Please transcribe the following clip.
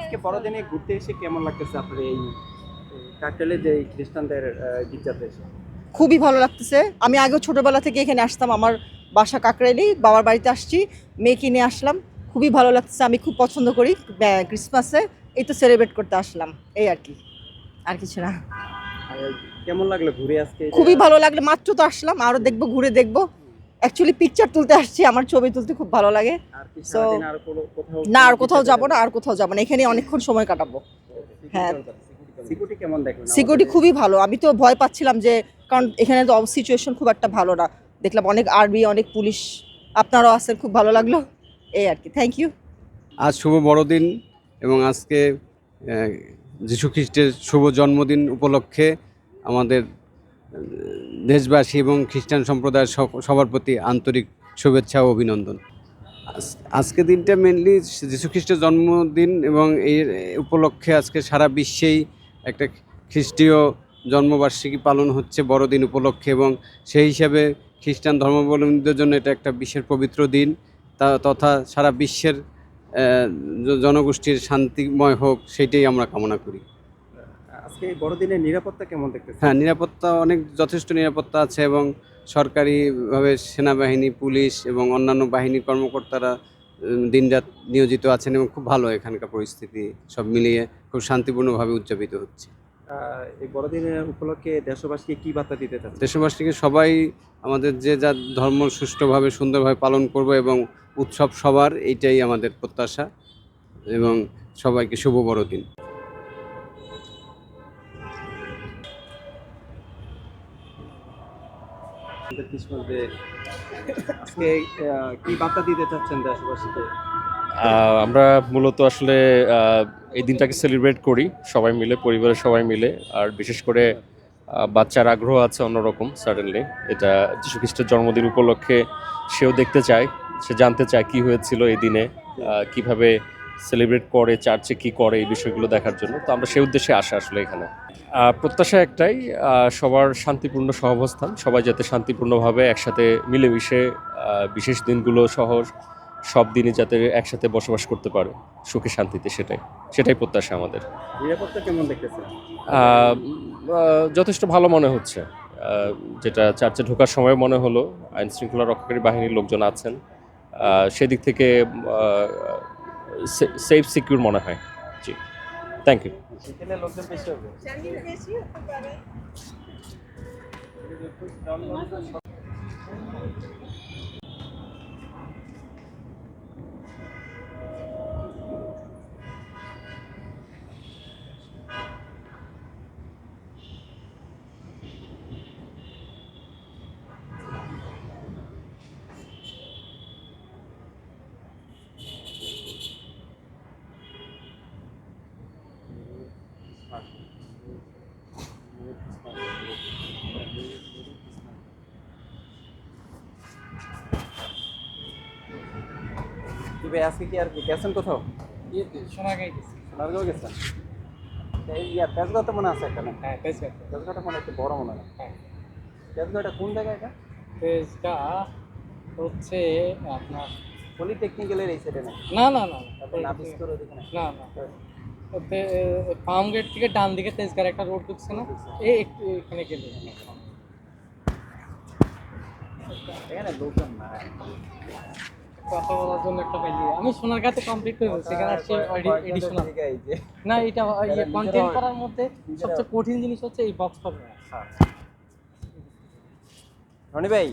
আজকে বড়দিনে ঘুরতে এসে কেমন লাগতেছে আপনার এই কাকটালে যে খ্রিস্টানদের গির্জাতে এসে? খুবই ভালো লাগতেছে। আমি আগেও ছোটবেলা থেকে এখানে আসতাম। আমার বাসা কাকরাইলি বাবার বাড়িতে আসছি। মেয়েকে নিয়ে আসলাম। খুবই ভালো লাগছে আমি খুব পছন্দ করি। ক্রিসমাসে এই তো সেলিব্রেট করতে আসলাম এই আর কি। আর কিছু না। কেমন লাগল ঘুরে আজকে? খুবই ভালো লাগল মাত্র তো আসলাম আরও দেখব ঘুরে দেখব। অ্যাকচুয়ালি পিকচার তুলতে আসছি আমার ছবি তুলতে খুব ভালো লাগে। আর আর কোথাও না আর কোথাও যাব না আর কোথাও যাব না এখানে অনেকক্ষণ সময় কাটাবো। হ্যাঁ। সিকিউরিটি কেমন সিকিউরিটি খুবই ভালো আমি তো ভয় পাচ্ছিলাম যে কারণ এখানে তো সিচুয়েশন খুব একটা ভালো না। দেখলাম অনেক আর্মি অনেক পুলিশ আপনারাও আছেন খুব ভালো লাগল। এই আর কি। থ্যাংক ইউ আজ শুভ বড়দিন এবং আজকে যীশু খ্রিস্টের শুভ জন্মদিন উপলক্ষে আমাদের দেশবাসী এবং খ্রিস্টান সম্প্রদায়ের সব- সবার প্রতি আন্তরিক শুভেচ্ছা ও অভিনন্দন। আজ- আজকে দিনটা মেনলি যীশু খ্রিস্টের জন্মদিন এবং এই উপলক্ষে আজকে সারা বিশ্বেই একটা খ্রিস্টীয় জন্মবার্ষিকী পালন হচ্ছে বড়দিন উপলক্ষে এবং সেই হিসাবে খ্রিস্টান ধর্মাবলম্বীদের জন্য এটা একটা বিশ্বের পবিত্র দিন। তথা সারা বিশ্বের জনগোষ্ঠীর শান্তিময় হোক সেটাই আমরা কামনা করি। আজকে এই বড়দিনের নিরাপত্তা কেমন দেখতেছে হ্যাঁ নিরাপত্তা অনেক যথেষ্ট নিরাপত্তা আছে এবং সরকারিভাবে সেনাবাহিনী পুলিশ এবং অন্যান্য বাহিনীর কর্মকর্তারা দিনরাত নিয়োজিত আছেন এবং খুব ভালো এখানকার পরিস্থিতি সব মিলিয়ে খুব শান্তিপূর্ণভাবে উদযাপিত হচ্ছে। এই বড়দিনের উপলক্ষে দেশবাসীকে কী বার্তা দিতে চাচ্ছেন? দেশবাসীকে সবাই আমাদের যে যা ধর্ম সুষ্ঠুভাবে সুন্দরভাবে পালন করব এবং উৎসব সবার এইটাই আমাদের প্রত্যাশা এবং সবাইকে শুভ বড়দিন। ক্রিসমাস ডে আজকে আহ, কি বার্তা দিতে চাচ্ছেন দেশবাসীকে? আমরা মূলত আসলে এই দিনটাকে সেলিব্রেট করি সবাই মিলে পরিবারের সবাই মিলে আর বিশেষ করে বাচ্চার আগ্রহ আছে অন্যরকম সাডেনলি এটা যীশু খ্রিস্টের জন্মদিন উপলক্ষে সেও দেখতে চায়। সে জানতে চায় কি হয়েছিল এই দিনে কীভাবে সেলিব্রেট করে চার্চে কি করে এই বিষয়গুলো দেখার জন্য। তো আমরা সেই উদ্দেশ্যে আসা আসলে এখানে। প্রত্যাশা একটাই সবার শান্তিপূর্ণ সহাবস্থান সবাই যাতে শান্তিপূর্ণভাবে একসাথে মিলেমিশে বিশেষ দিনগুলো সহ সব দিনই যাতে একসাথে বসবাস করতে পারে সুখে শান্তিতে সেটাই সেটাই প্রত্যাশা আমাদের। নিরাপত্তা কেমন দেখতেছেন? যথেষ্ট ভালো মনে হচ্ছে। যেটা চার্চে ঢোকার সময় মনে হলো আইন শৃঙ্খলা রক্ষাকারী বাহিনীর লোকজন আছেন। সেদিক থেকে সেফ সিকিউর মনে হয়। জি। থ্যাংক ইউ লোকজন ভাই আজকে কি আর গেছেন কোথাও? সোনারগাঁও গেছেন? ইয়া তেজগাঁও মনে আছে এখানে? হ্যাঁ তেজগাঁ তেজগাঁওটা মনে একটু বড় মনে হয়। হ্যাঁ। তেজগাঁওটা কোন জায়গায় এটা? তেজগাঁ হচ্ছে আপনার পলিটেকনিক্যালের এই সাইডে না না না না। না না। না না গেট থেকে ডান দিকে তেজগাঁর একটা রোড ঢুকছে না? এই একটু এখানে গেলে। এখানে লোকজন নাই। কথা বলার জন্য একটা পাইলি আমি কাছে কমপ্লিট করে বলছি এখানে আসছে এডিশনাল না এটা ইয়ে কন্টেন্ট করার মধ্যে সবচেয়ে কঠিন জিনিস হচ্ছে এই বক্স কভার রনি ভাই।